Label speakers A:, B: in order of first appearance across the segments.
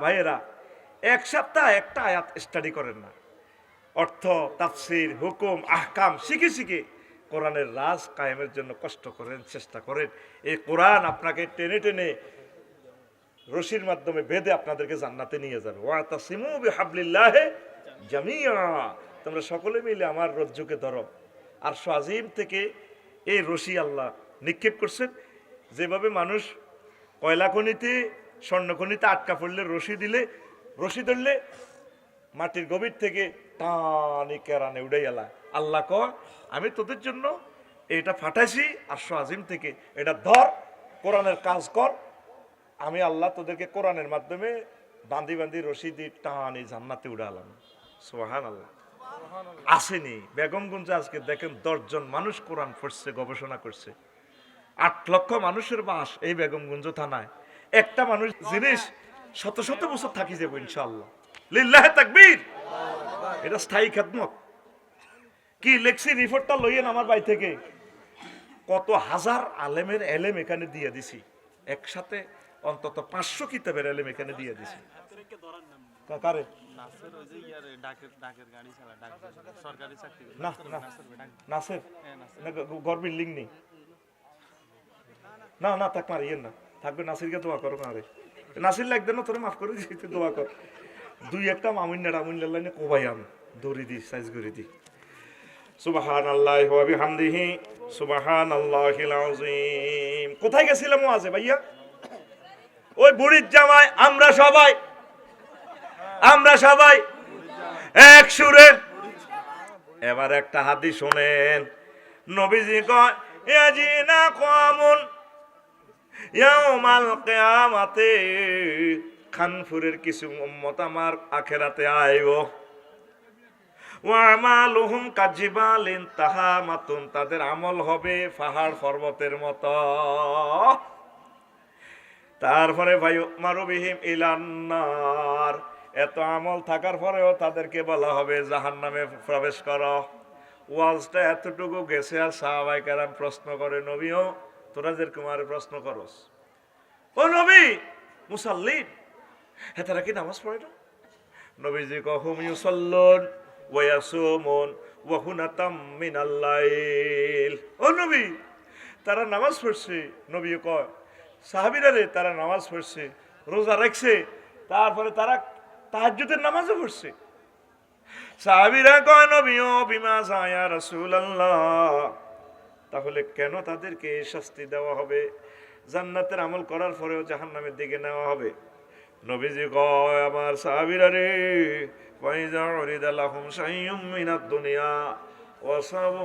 A: ভাইয়েরা, এক সপ্তাহ একটা আয়াত স্টাডি করেন না। অর্থ, তাফসির, হুকুম, আহকাম শিখে শিখে কোরআনের রাজ কায়েমের জন্য কষ্ট করেন, চেষ্টা করেন। এই কোরআন আপনাকে টেনে টেনে রশির মাধ্যমে বেঁধে আপনাদেরকে জান্নাতে নিয়ে যাবে। ওয়াতা সিমু বিহাবলিল্লাহে জামিয়া। তোমরা সকলে মিলে আমার রজ্জুকে ধরো। আর আজিম থেকে এই রশি আল্লাহ নিক্ষেপ করছেন। যেভাবে মানুষ কয়লা খনিতে স্বর্ণ খনিতে আটকা পড়লে, রশি দিলে, রশি ধরলে মাটির গভীর থেকে টানি কেরানে উড়ে গেলা আল্লাহ ক আমি তোদের জন্য এটা ফাটাইছি আর আজিম থেকে এটা ধর, কোরআনের কাজ কর। আমি আল্লাহ তোদেরকে কোরআনের মাধ্যমে বাঁধি বান্দি রশি দিয়ে টানি জান্নাতে উড়ালাম সোহান আল্লাহ আসেনি। বেগমগঞ্জে আজকে দেখেন দশজন মানুষ কোরআন পড়ছে, গবেষণা করছে। আট লক্ষ মানুষের বাস এই বেগমগঞ্জ থানায়। একটা মানুষ জিনিস শত শত বছর থাকি যাব ইনশাল্লাহ লিল্লাহে তাকবীর। এটা স্থায়ী খেদমত। কি লেখছি রিপোর্টটা লইয়েন আমার বাড়ি থেকে। কত হাজার আলেমের এলেম এখানে দিয়ে দিছি। একসাথে অন্তত পাঁচশো কিতাবের এলেম এখানে দিয়ে দিছি।
B: নাসের।
A: না না।
B: ডাক
A: নাসের?
B: হ্যাঁ
A: নেই। না। থাকবে নাসিরকে দোয়া করো না রে। নাসির লাগবে না, তোরে মাফ করে দিই দোয়া কর। দুই একটা মামুন না রামুন লাইনে কোবাই আম দৌড়ি দি, সাইজ করে দি। সুবাহান আল্লাহ ওয়া বিহামদিহি সুবাহান আল্লাহিল আযীম। কোথায় গেছিলাম আজে ভাইয়া? ওই বুড়ির জামাই আমরা সবাই। আমরা সবাই। এক সুরে। এবার একটা হাদি শোনেন। নবীজি কয় ইয়াজিনা কামুন ইয়াউমাল কিয়ামাতে। খানফুরের কিছু উম্মত আমার আখেরাতে আইব। ওয়ামালুহুম কাজিবালিন তাহামাতুন। তাদের আমল হবে পাহাড় পর্বতের মতো। তারপরে ভাই মারুবিহিম ইলান্নার এত আমল থাকার পরেও তাদেরকে বলা হবে জাহান নামে প্রবেশ করো। ওয়াজটা এতটুকু গেছে আর সাহাবাই কারাম প্রশ্ন করে, নবীও তোরা যেরকম আর প্রশ্ন করস। ও নবী, মুসাল্লিন। হ্যাঁ কি নামাজ পড়ে না? নবীজি কহুম ইউসাল্লুন ওয়া ইয়াসুমুন ওয়া হুনাতাম মিনাল লাইল। ও নবী, তারা নামাজ পড়ছে। নবী কয়, সাহাবীরা রে, তারা নামাজ পড়ছে, রোজা রাখছে, তারপরে তারা তাহাজ্জুদের নামাজও পড়ছে। সাহাবীরা কয় নবী ও বিমা সায়া রাসূলুল্লাহ। তাহলে কেন তাদেরকে এই শাস্তি দেওয়া হবে? জান্নাতের আমল করার পরেও জাহান্নামের দিকে নেওয়া হবে। নবীজি কয়, আমার সাহাবীরা রে ওয়াসাবু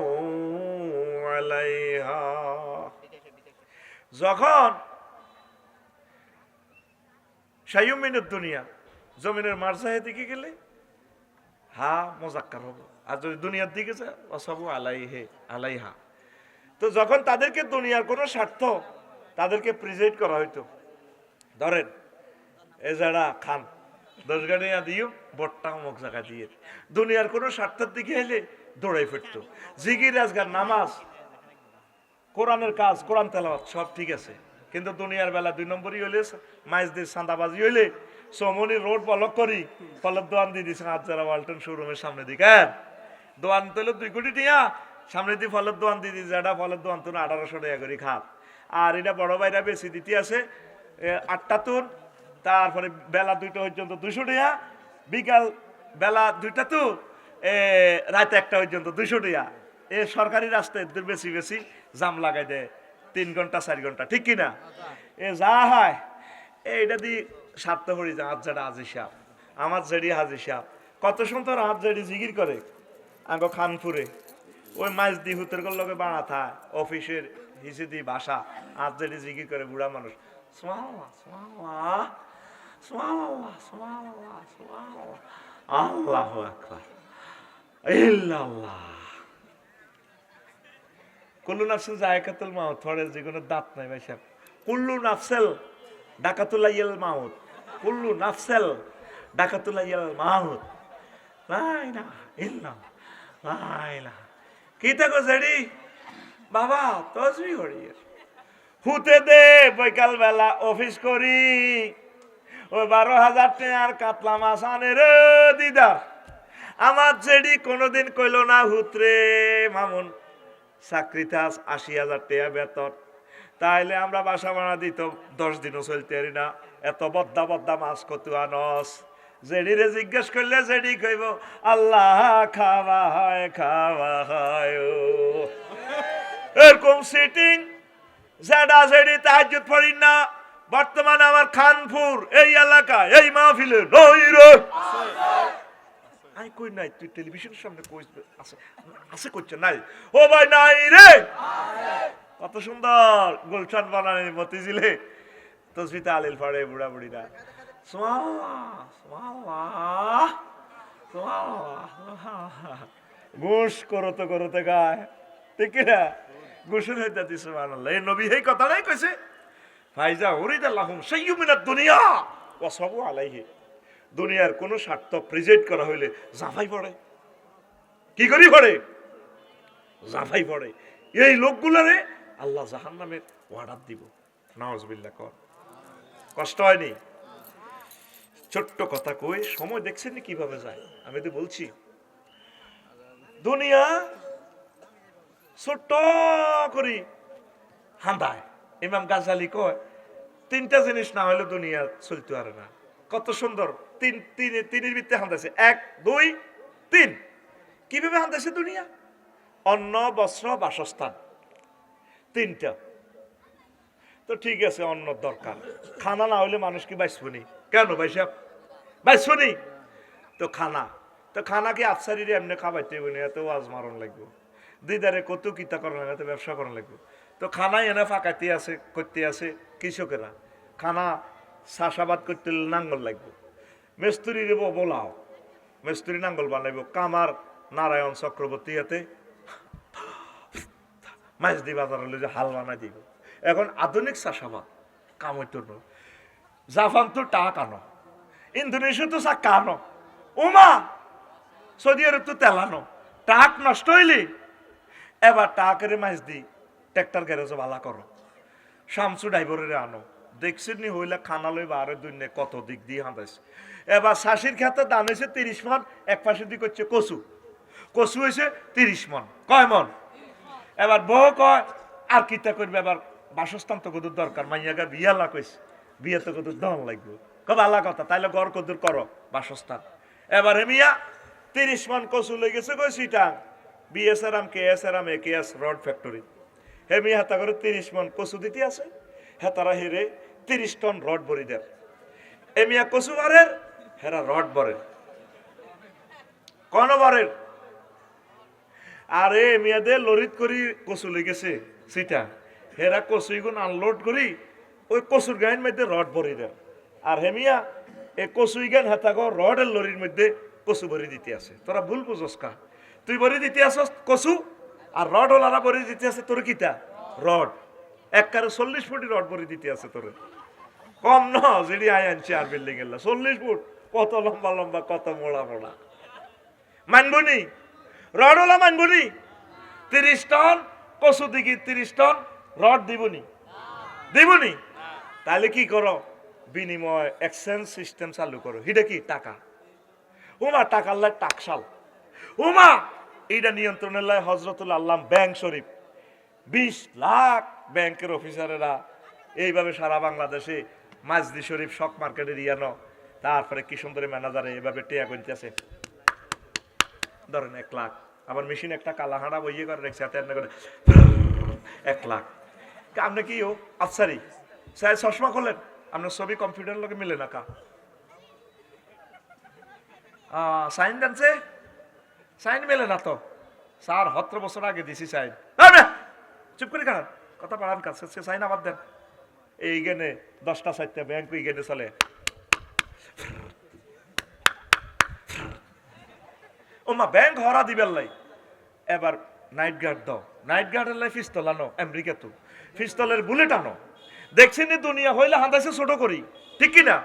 A: যখন দুনিয়া, জমিনের দিকে গেলে, হা, মজাক্কার হব। আর যদি দুনিয়ার দিকে যায় অসাবু আলাইহে, আলাইহা। তো যখন তাদেরকে দুনিয়ার কোনো স্বার্থ তাদেরকে প্রিজাইড করা হইতো, ধরেন এ যারা খান দশ গাড়িয়া দিও, বট্টা অমুক জায়গা দিয়ে। দুনিয়ার কোনো স্বার্থের দিকে এলে দৌড়াই ফিরতো। জিগির রাজগার নামাজ, কোরআনের কাজ, কোরআন তেলাওয়াত, সব ঠিক আছে। কিন্তু দুনিয়ার বেলা দুই নম্বরই হইলে, মাইজ দিয়ে সান্দাবাজি হইলে, সমনি রোড বলক করি ফলের দোয়ান দিয়ে দিয়েছেন আজ যারা ওয়ালটন শোরুমের সামনে দিকে। হ্যাঁ দোয়ান তোলে দুই কোটি টিয়া সামনে দিয়ে ফলের দোয়ান দিয়ে দিয়েছে এটা ফলের দোয়ান তোর আঠারোশো টাকা করে খাত আর এটা বড় ভাইরা বেশি দিতে আছে আটটা তোর তারপরে বেলা দুইটা পর্যন্ত দুশো টাকা বিকাল বেলা দুইটা তো এ, রাত একটা পর্যন্ত দুশো টাকা। এ সরকারি রাস্তায় এদের বেশি বেশি জাম লাগাই দেয় তিন ঘণ্টা চার ঘণ্টা ঠিক কিনা? এ যা হয় এইটা দি করি যে আজ যেটা আজি সাপ আমার জেডি হাজি সাপ কত সুন্দর হাত জেডি জিগির করে আঙ্গ খানপুরে। ওই মাছ দি হুতের লগে বাড়া অফিসের হিসে দি বাসা আজ জেডি জিগির করে বুড়া মানুষ। আল্লাহু কুল্লু নাফসেল জায়কাতুল মাউত, থরে যেগুলো দাঁত নাই ভাই সাহেব। কুল্লু নাফসেল ডাকাতুল ইয়াল মাউত, কুল্লু নাফসেল ডাকাতুল ইয়াল মাউত। লাই না কি থাকো জেডি বাবা তসবি করি হুতে দে বৈকাল বেলা অফিস করি ওই বারো হাজার টাকার কাতলা মাছ আনে রে দিদা আমার জেডি কোনোদিন কইল না হুতরে মামুন চাকরিতে আস আশি হাজার টাকা বেতন। তাইলে আমরা বাসা ভাড়া দিত, দশ দিনও চলতে পারি না। এত বদ্দা বদ্দা মাছ কত আনস জেডিরে জিজ্ঞেস করলে জেডি কইব, আল্লাহ খাওয়া হয় খাওয়া হয় এরকম সিটিং জেডা জেডি তাহাজ্জুদ পড়ি না। বর্তমানে আমার খানপুর, এই এলাকা, এই মাহফিলে নই আই কই নাই, তুই টেলিভিশনের সামনে কই আছে আছে করছে নাই। ও ভাই, নাই রে। কত সুন্দর গুলশান বানানি মতিঝিলে। তসবিতে আলিল ফাড়ে বুড়া বুড়িরা ঘুষ করতে করতে গায়। ঠিক না ঘুষের হইতে দিছে মানাল্লাহ এই নবী এই কথাটাই কইছে। ফাইজা উরিদ আল্লাহুম সাইয়্যুমিনাদ দুনিয়া ওয়া সাবু আলাইহি। দুনিয়ার কোনো স্বার্থ প্রেজেন্ট করা হইলে জাফাই পড়ে। কি করি পড়ে? জাফাই পড়ে। এই লোকগুলারে আল্লাহ জাহান নামের অর্ডার দিব। নওয়াজবিল্লা কর। কষ্ট হয়নি? ছোট্ট কথা কই, সময় দেখছেন কীভাবে যায়? আমি তো বলছি, দুনিয়া ছোট্ট করি। হাঁদায় ইমাম গাজালি কয়, তিনটা জিনিস না হলে দুনিয়া চলতে পারে না। কত সুন্দর, তিন তিন, তিনের ভিত্তে হাঁদাইছে এক, দুই, তিন। কীভাবে হাঁদাইছে দুনিয়া? অন্ন, বস্ত্র, বাসস্থান। তিনটা। তো ঠিক আছে অন্ন দরকার। খানা না হলে মানুষ কি বাইসবনি কেন ভাইসাব বাইসবনি তো খানা। তো খানা কি আফসারিরে এমনি খাবাইতে হইব না? এত ওয়াজ মারণ লাগবে। দিদারে কত কিতা করার লাগে এত ব্যবসা করার লাগবে। তো খানা এনে ফাঁকাইতে আছে, করতে আছে কৃষকেরা। খানা চাষাবাদ করতে নাঙ্গল লাগবে। মেস্তুরি দেব বোলাও। মেস্তুরি নাঙ্গল বানাইব। কামার নারায়ণ চক্রবর্তী হাতে মাছ দি বাজার হলে যে হাল বানাই দিব। এখন আধুনিক চাষাবাদ কাম হইতো না জাপান তো টাক আনো ইন্দোনেশিয়া তো চা কানো ওমা সৌদি আরব তো তেলানো। টাক নষ্ট হইলি এবার টাকের মাছ দি ট্রেক্টর গ্যারেজে ভালা করো শামসু ড্রাইভারের আনো। দেখছি নি হইলে খানা লই বারে দুইনে কত দিক দিয়ে হাঁদাইছে এবার শাশির খেতে দান হয়েছে তিরিশ মন, এক পাশে দিক হচ্ছে কচু। কচু হয়েছে তিরিশ মন। কয় মন? এবার বউ কয় আর কিতা করবে এবার বাসস্থান তো দরকার মাইয়াগা বিয়া কইছে বিয়ে তো কদুর দন লাগবে। কব আল্লাহ কথা, তাইলে ঘর কদুর করো, বাসস্থান। এবার মিয়া তিরিশ মান কচু লই গেছে কই সিটাং? বিএসআরাম কে এস আরাম A K S rod factory হে মিয়া, হাতা করে তিরিশ মন কচু দিতে আছে, হেতারা হেরে তিরিশ টন রড ভরি দেয় এ মিয়া কচু বারের, হেরা রড বরের। কোন বারের? আরে মেয়েদের লরিত করি কচু লেগেছে সেটা। হেরা কচু গুণ আনলোড করি ওই কচুর গায়ের মধ্যে রড ভরি দেয় আর হেমিয়া, এই কচু গান হেতাগ রডের লরির মধ্যে কচু ভরি দিতে আছে। তোরা ভুল বুঝস কা? তুই ভরি দিতে আসস কচু আর রড ওলারা ভরি দিতে আছে তোর কিতা? রড এক কারও চল্লিশ ফুটি রড ভরি দিতে আছে তোর কম ন যেটি আয় আনছে আর বিল্ডিং এর চল্লিশ ফুট, কত লম্বা লম্বা, কত মোড়া মোড়া মানবনি রডওয়ালা মানবনি তিরিশ টন, কচু দিকে তিরিশ টন রড দিবনি। দিবনি। তাহলে কি করো? বিনিময় এক্সচেঞ্জ সিস্টেম চালু করো। হিটা কি? টাকা। উমা, টাকার লাই টাকশাল উমা, এইটা নিয়ন্ত্রণের লাই হজরতুল আল্লাহ ব্যাংক শরীফ। বিশ লাখ ব্যাংকের অফিসারেরা এইভাবে সারা বাংলাদেশে মাজদি শরীফ শক মার্কেটের ইয়ানো তারপরে কি সুন্দরী ম্যানেজারে এভাবে টেয়া করতেছে ধরেন এক লাখ। আবার মেশিন একটা কালা হাঁড়া বইয়ে করে রেখেছে এক লাখ। আপনি কি ও? আচ্ছারি স্যার, চশমা করলেন আপনার ছবি কম্পিউটার লোকে মিলে না কা? সাইন দেনছে সাইন মেলে না তো। স্যার সতেরো বছর আগে দিছি সাইন চুপ করে কারণ কথা পাড়ান কাছে সে সাইন আবার দেন। এই গেনে দশটা চারটা ব্যাংক ওই গেনে চলে। ওমা ব্যাংক হরা দিবেন লাই এবার নাইট গার্ড দাও। নাইট গার্ডের লাই পিস্তল আনো আমেরিকা তো পিস্তলের বুলেট আনো। দেখছেন নি দুনিয়া? হইলে হাঁদাইছে ছোট করি। ঠিক কি না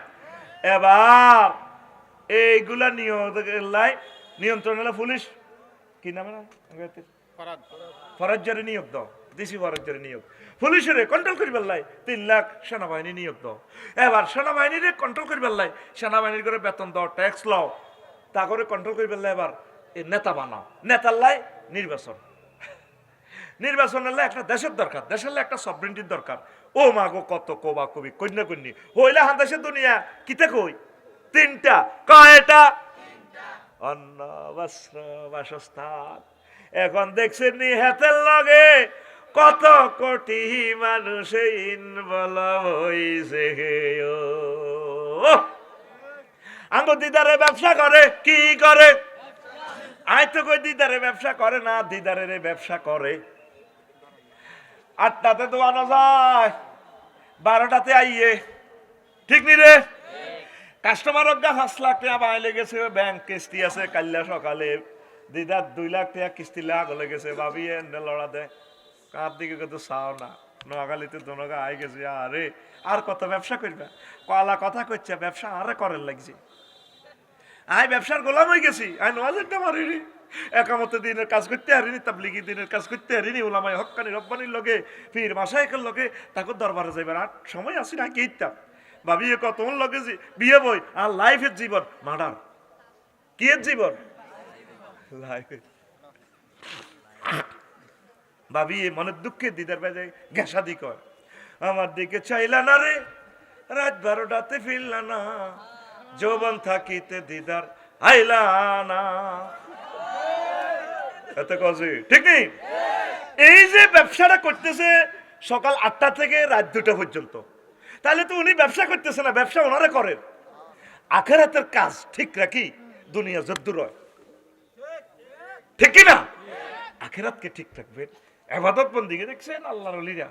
A: এবার এইগুলা লাই নিয়ন্ত্রণ হলে পুলিশ। কি নাম ফরাজ্জারে নিয়োগ দাও। ডিসি বরাদ্দের নিয়োগ। পুলিশের কন্ট্রোল করি পেলাই তিন লাখ সেনাবাহিনী নিয়োগ দাও। এবার সেনাবাহিনীরে কন্ট্রোল করি পেলাই সেনাবাহিনীর করে বেতন দাও ট্যাক্স লও। তা করে কন্ট্রোল করি পেলাই এবার। নেতা বানাও। নেতার লাই নির্বাচন। নির্বাচনের হলে একটা দেশের দরকার দেশের লাই একটা সবরিনটির দরকার। ও মা গো, কত কোবা কবি, কন্যা কন্যি। হইলে হান দেশের দুনিয়া, কিতে কই? তিনটা। কয়টা? অন্ন, বস্ত্র, বাসস্থান। এখন দেখছেন নি হাতের লগে কত কোটি মানুষ হইছে। আঙ্গ দিদারে ব্যবসা করে, কি করে? আয় তো কই, দিদারে ব্যবসা করে না, দিদারের ব্যবসা করে। আটটাতে আনা যায়। বারোটাতে আইয়ে। ঠিক নি রে? কাস্টমার অজ্ঞা পাঁচ লাখ টাকা বাইলে গেছে ব্যাংক কিস্তি আছে কাল্লা সকালে। দিদার দুই লাখ টাকা কিস্তি লাগ হলে গেছে ভাবি এনে লড়া দে কার দিকে কিন্তু চাও না। নোয়াখালীতে দোনগা আই গেছে আরে আর কত ব্যবসা করবে কলা কথা করছে ব্যবসা আরে করেন লাগছে। আই ব্যবসার গোলাম হয়ে গেছি। আই নোয়াজেরটা মারিনি একামতে দিনের কাজ করতে হারিনি তাবলিগি দিনের কাজ করতে হারিনি ওলামাই হক্কানি রব্বানির লগে ফির মাসাইকের লগে, তাকে দরবারে যাইবার আর সময় আসি না, কি ভাবি, এ কত লগে বিয়ে বই আর লাইফের জীবন, মার্ডার। কি জীবন? লাইফের। ভাবি মনের দুঃখে দিদার বাজে ঘেঁষা দি কয়, আমার দিকে চাইলা না রে, রাত বারোটাতে ফিরলা না, যৌবন থাকিতে দিদার আইলা না। এত কজি ঠিক নেই? এই যে ব্যবসাটা করতেছে সকাল আটটা থেকে রাত দুটা পর্যন্ত। তাহলে তো উনি ব্যবসা করতেছে না, ব্যবসা ওনারা করেন। আখেরাতের কাজ ঠিক রাখি, দুনিয়া যদ্দুর ঠিক না? আখেরাতকে ঠিক রাখবেন এবাদত বন্দিকে দেখছেন? আল্লাহর অলিরা।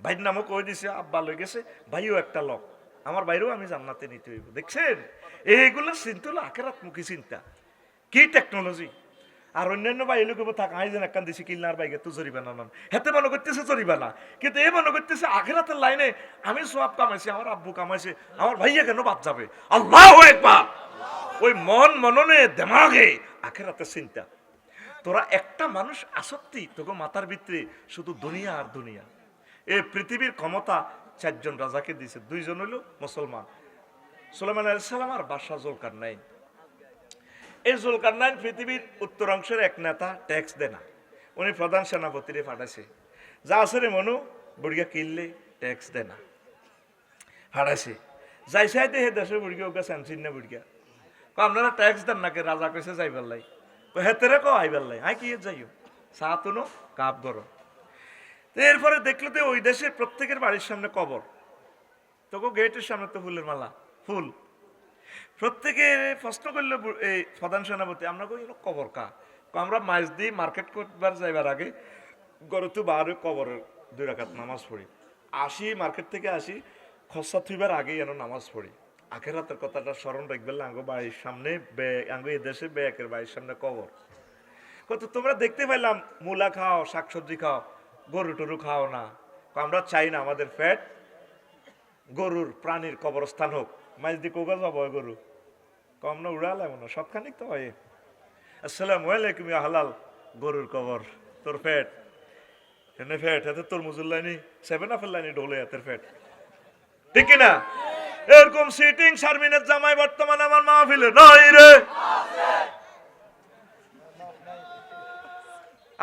A: ভাইয়ের নামও কই দিছে? আব্বা লই গেছে। ভাইও একটা লোক। আমার বাইরেও আমি জান্নাতে নিতে হইব। দেখছেন? এইগুলো চিন্তা হলো আখেরাত মুখী চিন্তা। কি টেকনোলজি আর অন্যান্য ভাই এলো কেবল থাক আই যেন একখান দিছি কিল্লার বাইকে তো জরিবানা নন। হেতে মনে করতেছে জরিবানা কিন্তু এ মনে করতেছে আখেরাতের লাইনে আমি সব কামাইছি, আমার আব্বু কামাইছে, আমার ভাইয়া কেন বাদ যাবে? আল্লাহ একবার ওই মন মননে দেমাগে আখেরাতের চিন্তা। তোরা একটা মানুষ আসক্তি, তোকে মাথার ভিতরে শুধু দুনিয়া আর দুনিয়া। এ পৃথিবীর ক্ষমতা চারজন রাজাকে দিয়েছে, দুইজন হলো মুসলমান। সুলেমান আলাইসালাম আর বাদশাহ জোলকার নাইন এই জুলকার নাইন পৃথিবীর উত্তরাংশের এক নেতা ট্যাক্স দেয় না। উনি প্রধান সেনাপতিরে পাঠাইছে যা আছে রে মনু বুড়িয়া কিনলে ট্যাক্স দেয় না। হারাইছে যাই চাইতে হে দেশের বুড়িয়া ওকে স্যামসিন না বুড়িয়া কো আপনারা ট্যাক্স দেন নাকি? রাজা কইছে যাইবার লাই কো হেতেরে কো আইবার লাই আই কি যাইও? চা তুনো কাপ তো এরপরে দেখল তো ওই দেশের প্রত্যেকের বাড়ির সামনে কবর। তোকে গেটের সামনে তো ফুলের মালা। ফুল। প্রত্যেকে প্রশ্ন করল এই প্রধান সেনাপতি, আমরা কই কবর কা আমরা মাছ দিয়ে মার্কেট করবার যাইবার আগে গরু তো বাহারে কবরের দুই রাকাত নামাজ পড়ি। আসি, মার্কেট থেকে আসি খসা থুইবার আগে যেন নামাজ পড়ি। আখের রাতের কথাটা স্মরণ রাখবেন আঙ্গো বাড়ির সামনে আঙ্গো এই দেশে বেয়াকের বাড়ির সামনে কবর। কত তোমরা দেখতে পেলাম মূলা খাও, শাকসবজি খাও, গরু টরু খাও না। আমরা চাই না আমাদের ফ্যাট গরুর প্রাণীর কবরস্থান হোক। মাছ দিয়ে কোগা যাব গরু? কম না উড়ালে মনে সবখানিক তো হয়। আসসালাম আলাইকুম ইয়া হালাল, গরুর কবর, তোর ফ্যাট এনে ফ্যাট এতে তোর মুজুল্লাইনি সেভেন আফের লাইনি ঢোলে, এতের ফ্যাট ঠিক না এরকম সিটিং শারমিনের জামাই বর্তমানে আমার মাহফিলে নাই রে।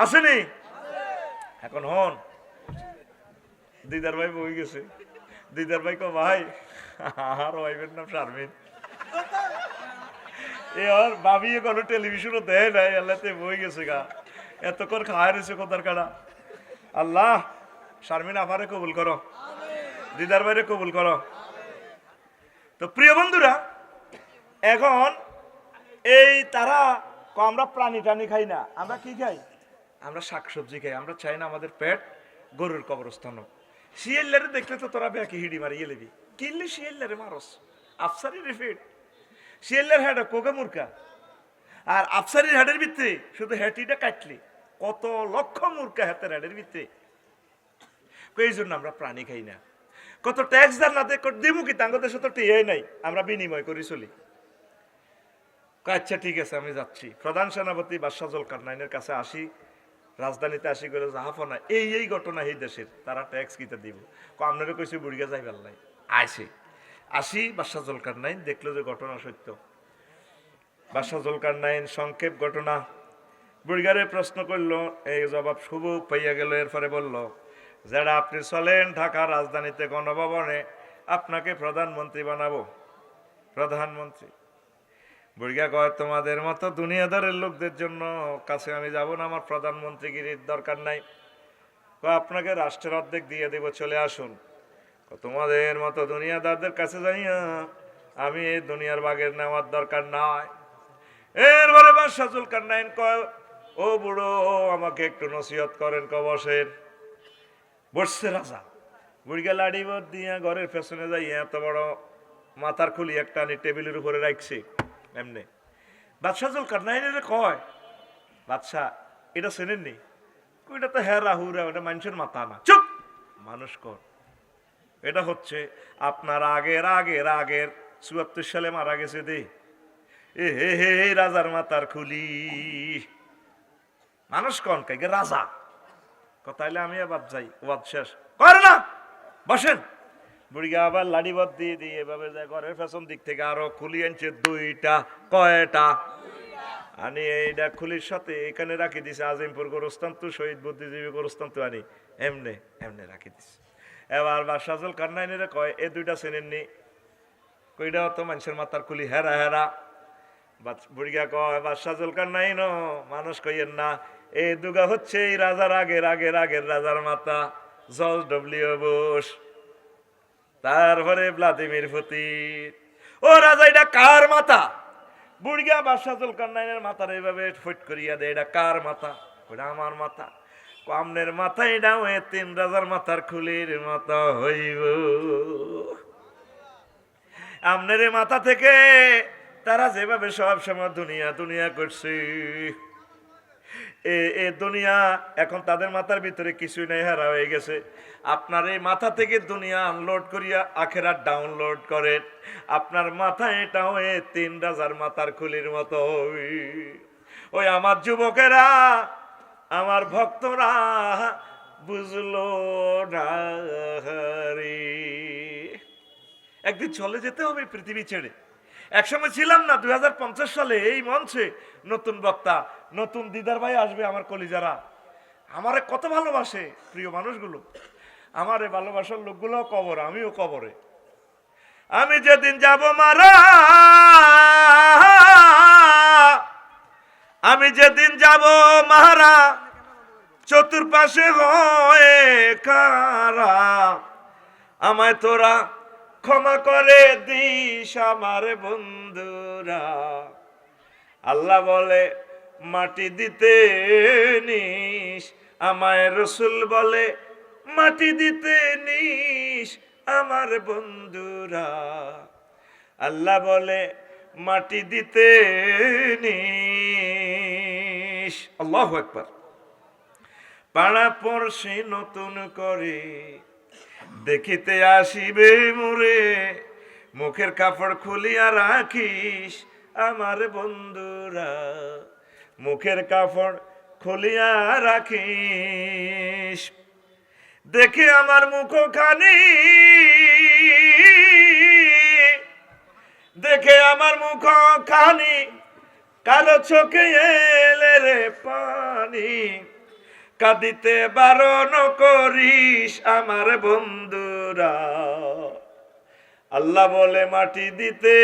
A: আসেনি? এখন হন। দিদার ভাই বই গেছে। দিদার ভাই কো ভাই আর ওয়াইফের নাম শারমিন। এ আর ভাবি কোনো টেলিভিশনও দেয় নাই আল্লাহতে বই গেছে গা। এতক্ষণ খাওয়া রয়েছে কোথার কাটা আল্লাহ শারমিন আফারে কবুল করো। দিদার ভাইরে কবুল করো। তো প্রিয় বন্ধুরা এখন এই তারা আমরা প্রাণী টানি খাই না আমরা কি খাই? আমরা শাকসবজি খাই আমরা চাই না আমাদের পেট গরুর কবরস্থান শিয়েল্লারে দেখলে তো তোরা ব্যাকে হিড়ি মারিয়ে লেবি। কিনলে শিয়েল্লারে মারস। আফসারি রিফিট শিয়েল্লার হেড, কোকা মুরকা আর আফসারির হেডের ভিতরে শুধু হেটিটা কাটলি। কত লক্ষ মূর্খা হাতের হেডের ভিতরে। এই জন্য আমরা প্রাণী খাই না। কত ট্যাক্স দার না দিমু কি? তাঙ্গ দেশে তো টিয়াই নাই। আমরা বিনিময় করি, চলি। আচ্ছা ঠিক আছে, আমি যাচ্ছি। প্রধান সেনাপতি বাদশাহ জলকার কাছে আসি। রাজধানীতে আসি করে জাহাফনা এই এই ঘটনা এই দেশের। তারা ট্যাক্স কিতে দিব আপনারা কইছে, বুড়িয়া যাই নাই। আইসে আসি বাদশাহ জলকার নাইন দেখল যে ঘটনা সত্য। বাদশাহ জলকার নাইন সংক্ষেপ ঘটনা। বুড়িগারে প্রশ্ন করল, এই জবাব শুভ পাইয়া গেল, এরপরে বলল, যারা আপনি চলেন ঢাকা রাজধানীতে গণভবনে, আপনাকে প্রধানমন্ত্রী বানাবো। প্রধানমন্ত্রী। বুড়িয়া কয়, তোমাদের মতো দুনিয়াদারের লোকদের জন্য কাছে আমি যাব না, আমার প্রধানমন্ত্রীগিরির দরকার নাই। আপনাকে রাষ্ট্রের অর্ধেক দিয়ে দেব, চলে আসুন। তোমাদের মতো দুনিয়াদারদের কাছে যাইয়া আমি এই দুনিয়ার বাগের নেওয়ার দরকার নাই। এরপরে বাদশাহুল কান্নাইন কয়, ও বুড়ো, আমাকে একটু নসিহত করেন ক বসেন বসছে রাজা। বুড়িয়া লাড়ি বর দিয়া ঘরের পেছনে যাই এত বড় মাথার খুলি একটা আনি টেবিলের উপরে রাখছি, এমনি। বাদশাহুল কান্নাইনের কয়, বাদশাহ, এটা চেনেননি এটা তো হ্যাঁ রাহুরা ওটা মানুষের মাথা না। চুপ! মানুষ কর। এটা হচ্ছে আপনার আগের আগের আগের। চুয়াত্তর সালে মারা গেছে দে। এ, হে হে রাজার মাতার খুলি। মানুষ কন কাইকে রাজা। কথাইলে আমি আবার যাই, ওয়াদ শেষ। করে না! বসেন। বুড়িয়া আবার লাড়িবত দিয়ে দিয়ে এভাবে যায়, ঘরের পেছন দিক থেকে আরও খুলি আনছে দুইটা, কয়টা? আনি এইটা খুলির সাথে এখানে রাখি দিছে, আজিমপুর গোরস্তান্ত শহীদ বুদ্ধিজীবী গোরস্তান্ত আনি। এমনে এমনে রাখি দিছে। এবার বাসাজল কান্নাইনের কয়, এ দুইটা চেনেননি কইটা তো মানুষের মাথার খুলি হেরা হেরা। বুড়িয়া কয় বাদশাহ নাই ন মানুষ কইয়েন না। এই দুগা হচ্ছে এই রাজার আগের আগের আগের রাজার মাতা জর্জ ডব্লিউ বুশ। তারপরে ভ্লাদিমির পুতিন ও রাজা, এটা কার মাথা বুড়িয়া বাদশাহ কান্নাইনের মাথার এইভাবে ফট করিয়া দেয়, এটা কার মাথা ওটা আমার মাথা কামনের মাথায় এ তিন রাজার মাথার খুলির মাথা হইব। আমনের মাথা থেকে তারা যেভাবে সব সময় দুনিয়া দুনিয়া করছে, এ এ দুনিয়া এখন তাদের মাথার ভিতরে কিছুই নেই, হারা হয়ে গেছে। আপনার এই মাথা থেকে দুনিয়া আনলোড করিয়া আখেরা ডাউনলোড করেন। আপনার মাথা এটাও এ তিন রাজার মাথার খুলির মতো ওই আমার যুবকেরা আমার ভক্তরা বুঝলো না একদিন চলে যেতে হবে পৃথিবী ছেড়ে। একসময় ছিলাম না দু হাজার পঞ্চাশ সালে এই মঞ্চে নতুন বক্তা, নতুন দিদার ভাই আসবে আমার কলিজারা। আমারে কত ভালোবাসে প্রিয় মানুষগুলো। আমারে ভালোবাসার লোকগুলো কবর, আমিও কবরে। আমি যেদিন যাব মারা আমি যেদিন যাব মারা চতুর্পাশে হয়ে কারা? আমায় তোরা ক্ষমা করে দিস আমার বন্ধুরা। আল্লাহ বলে, মাটি দিতে নিস। আমায় রসুল বলে, মাটি দিতে নিস আমার বন্ধুরা। আল্লাহ বলে, মাটি দিতে নিস। আল্লাহ একবার পাড়া পড়শি নতুন করে, দেখিতে আসিবে মোরে, মুখের কাপড় খুলিয়া রাখিস আমার বন্ধুরা, মুখের কাপড় খুলিয়া রাখিস। দেখে আমার মুখ খানি দেখে আমার মুখ খানি কালো চোখে এলে রে পানি। কাঁদিতে বারণ করিস আমার বন্ধুরা। আল্লাহ বলে, মাটি দিতে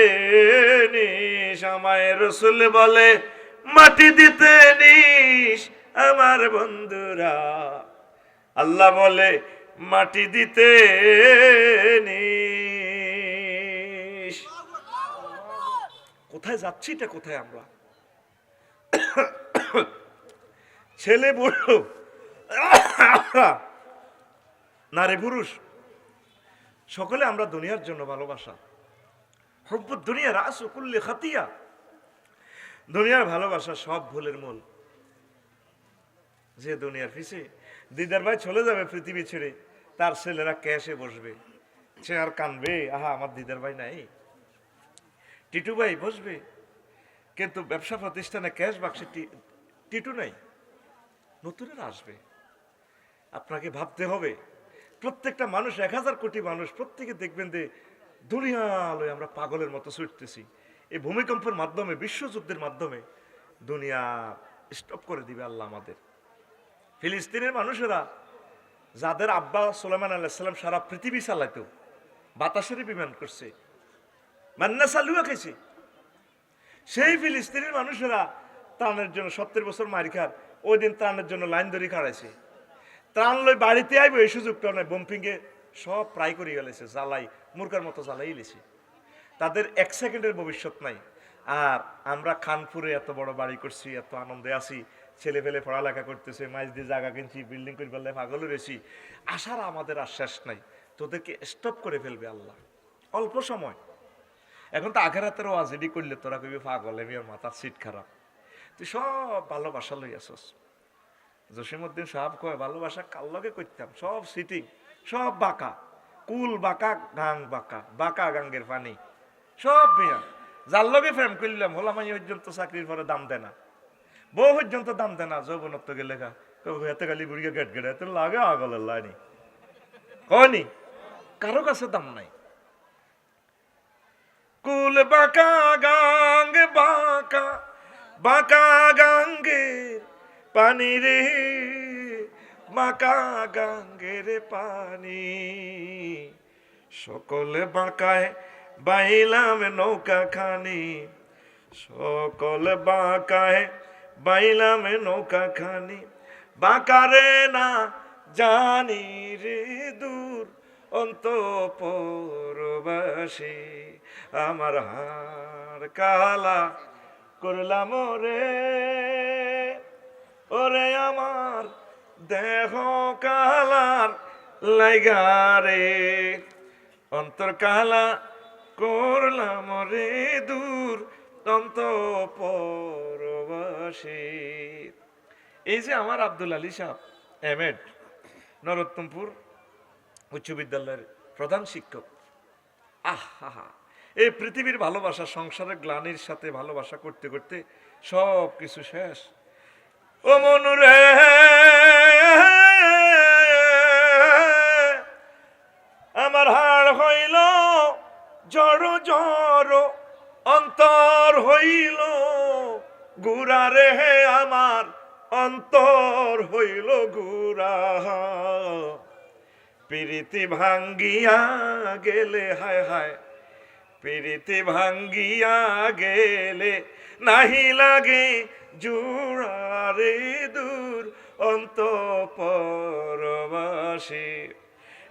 A: নিস। আমায় রসুল বলে, মাটি দিতে নিস আমার বন্ধুরা। আল্লাহ বলে, মাটি দিতে নিস। কোথায় যাচ্ছি এটা কোথায় আমরা? ছেলে বুড়ো। নারী পুরুষ, সকলে আমরা দুনিয়ার জন্য ভালোবাসা। হব্বু দুনিয়া রাস কুল্লি খাতিয়া। দুনিয়ার ভালোবাসা সব ভুলের মূল। যে দুনিয়ার পিছে দিদার ভাই চলে যাবে পৃথিবী ছেড়ে, তার ছেলেরা ক্যাশে বসবে। সে আর কানবে, আহা, আমার দিদার ভাই নাই। টিটু ভাই বসবে কিন্তু ব্যবসা প্রতিষ্ঠানে ক্যাশ বাক্সে টিটু নাই। নতুনের আসবে। আপনাকে ভাবতে হবে। প্রত্যেকটা মানুষ, এক হাজার কোটি মানুষ, প্রত্যেকে দেখবেন যে দুনিয়া আমরা পাগলের মতো ছুটতেছি। এই ভূমিকম্পের মাধ্যমে, বিশ্বযুদ্ধের মাধ্যমে দুনিয়া স্টপ করে দিবে আল্লাহ আমাদের। ফিলিস্তিনের মানুষেরা, যাদের আব্বা সোলেমান সাল্লাম সারা পৃথিবী চালাইতো, বাতাসেরই বিমান করছে। মান্না চালুয়া খাইছে। সেই ফিলিস্তিনের মানুষেরা ত্রাণের জন্য সত্তর বছর মারি খার ওই দিন ত্রাণের জন্য লাইন ধরে খাড়াইছে ত্রাণ লই বাড়িতে আইব, এই সুযোগটা নয় বোম্পিংয়ে সব প্রায় করে গেলেছে, জ্বালাই, মুরগার মতো জ্বালাই লেছে তাদের এক সেকেন্ডের ভবিষ্যৎ নাই। আর আমরা খানপুরে এত বড় বাড়ি করছি, এত আনন্দে আছি, ছেলে ফেলে পড়ালেখা করতেছে মাইজ দিয়ে জায়গা কিনছি, বিল্ডিং করে ফেললে পাগল রয়েছি আসার আমাদের আর শেষ নাই। তোদেরকে স্টপ করে ফেলবে আল্লাহ। অল্প সময়। এখন তো আগের হাতের ওয়াজিডি করলে তোরা কবি পাগল আমি আর মাথার সিট খারাপ। তুই সব ভালোবাসা লই আসস। জসিমুদ্দিন সাহেব কয়, ভালোবাসা কার লগে করতাম? সব সিটিং, সব বাঁকা, কুল বাঁকা, গাং বাঁকা বাঁকা গাঙ্গের পানি, সব বিয়া যার লগে প্রেম করলাম হলাম আমি পর্যন্ত চাকরির পরে দাম দেয় না। বউ পর্যন্ত দাম দেয় না, যৌবনত্ব গেলে গা। এতে গালি বুড়িয়ে গেট গেটে এত লাগে আগলের লাইনি। কনি কারও কাছে দাম নাই। কুল বাঁকা গাঙ্গ, বাঁকা বাঁকা গাঙ্গের পানি রে, বাঁকা গাঙ্গের পানি। সকলে বাঁকায় বাইলাম নৌকা খানি সকল বাঁকায় বাইলাম নৌকা খানি বাঁকারে না জানি রে দূর অন্ত পরবাসী আমার হার কালা করলাম রে ওরে আমার দেহ কালার লাইগারে অন্তর কালা করলাম রে দূর অন্ত পরবাসী এই যে আমার আব্দুল আলী সাহ এমএড নরোত্তমপুর উচ্চ বিদ্যালয়ের প্রধান শিক্ষক। আহা এই পৃথিবীর ভালোবাসা, সংসারের গ্লানির সাথে ভালোবাসা করতে করতে সব কিছু শেষ। ও মনুরে, আমার হাড় হইল জড় জড়, অন্তর হইল। গুড়া রে, আমার অন্তর হইল গুড়া। প্রীতি ভাঙ্গিয়া গেলে, হায় হায়, প্রীতি ভাঙ্গিয়া গেলে নাহি লাগে জুড়ারে দূর অন্ত পরবাসী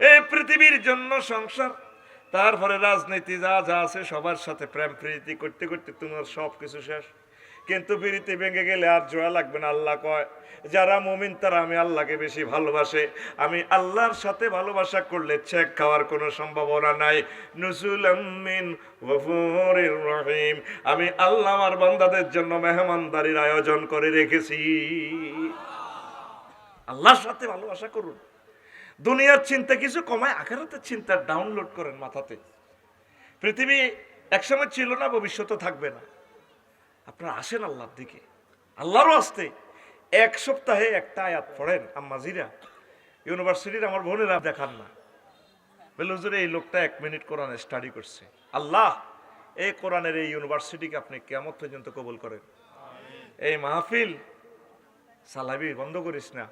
A: এই পৃথিবীর জন্য সংসার, তারপরে রাজনীতি যা যা আছে, সবার সাথে প্রেম প্রীতি করতে করতে তোমার সব কিছু শেষ। কিন্তু প্রীতি ভেঙে গেলে আর জোড়া লাগবে না, আল্লাহ কয়। যারা মুমিন, তারা আমি আল্লাহকে বেশি ভালোবাসে। আমি আল্লাহর সাথে ভালোবাসা করলে চেক খাওয়ার কোনো সম্ভাবনা নাই। মিন রহিম। আমি আল্লাহ আমার বান্দাদের জন্য মেহমানদারির আয়োজন করে রেখেছি। আল্লাহর সাথে ভালোবাসা করুন। দুনিয়ার চিন্তা কিছু কমায়, আখেরাতের চিন্তা ডাউনলোড করেন মাথাতে। পৃথিবী একসময় ছিল না ভবিষ্যতে থাকবে না। আপনারা আসেন আল্লাহর দিকে। আল্লাহরও আসতে। এক সপ্তাহে একটা আয়াত পড়েন আম্মাজিরা ইউনিভার্সিটির আমার বোনেরা দেখান না। বলে হুজুর এই লোকটা এক মিনিট কোরআনে স্টাডি করছে। আল্লাহ এই কোরআনের এই ইউনিভার্সিটিকে আপনি কেমন পর্যন্ত কবুল করেন। এই মাহফিল সালাবি বন্ধ করিস না।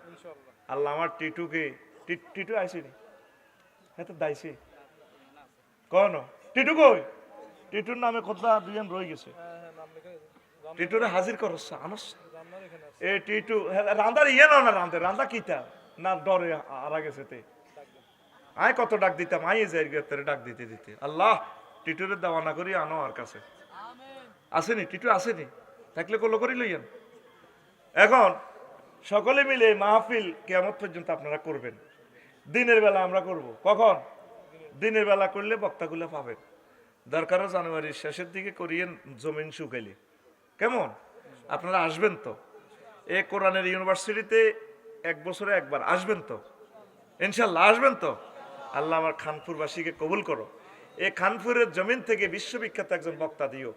A: আল্লাহ আমার টিটুকে টিটু আইসিনি হ্যাঁ তো দাইছি। কন টিটু কই? টিটুর নামে কথা দুজন রয়ে গেছে। টিটুরে হাজির করস আনস এ টিটু রান্দার ইয়ে না না রান্ধে রান্দা কিতা? না ডরে আরা গেছে তে। আয় কত ডাক দিতাম আই যাই তোরে ডাক দিতে দিতে। আল্লাহ টিটুরে দেওয়া না করি আনো আর কাছে। আসেনি টিটু আসেনি। থাকলে কলো করি লইয়েন। এখন সকলে মিলে মাহফিল কেমন পর্যন্ত আপনারা করবেন। দিনের বেলা আমরা করব। কখন? দিনের বেলা করলে বক্তাগুলো পাবেন। দরকারও জানুয়ারির শেষের দিকে করিয়েন জমিন শুকাইলে। কেমন? আপনারা আসবেন তো। এ কোরআনের ইউনিভার্সিটিতে এক বছরে একবার আসবেন তো। ইনশাল্লাহ আসবেন তো। আল্লাহ আমার খানপুরবাসীকে কবুল করো। এই খানপুরের জমিন থেকে বিশ্ববিখ্যাত একজন বক্তা দিও।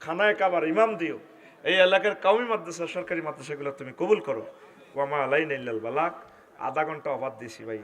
A: খানায় কাবার ইমাম দিও। এই এলাকার কাউমি মাদ্রাসা, সরকারি মাদ্রাসাগুলো তুমি কবুল করো। ওয়ামা আলাই নাইলাল বালাক। আধা ঘণ্টা অবাদ দিছি ভাই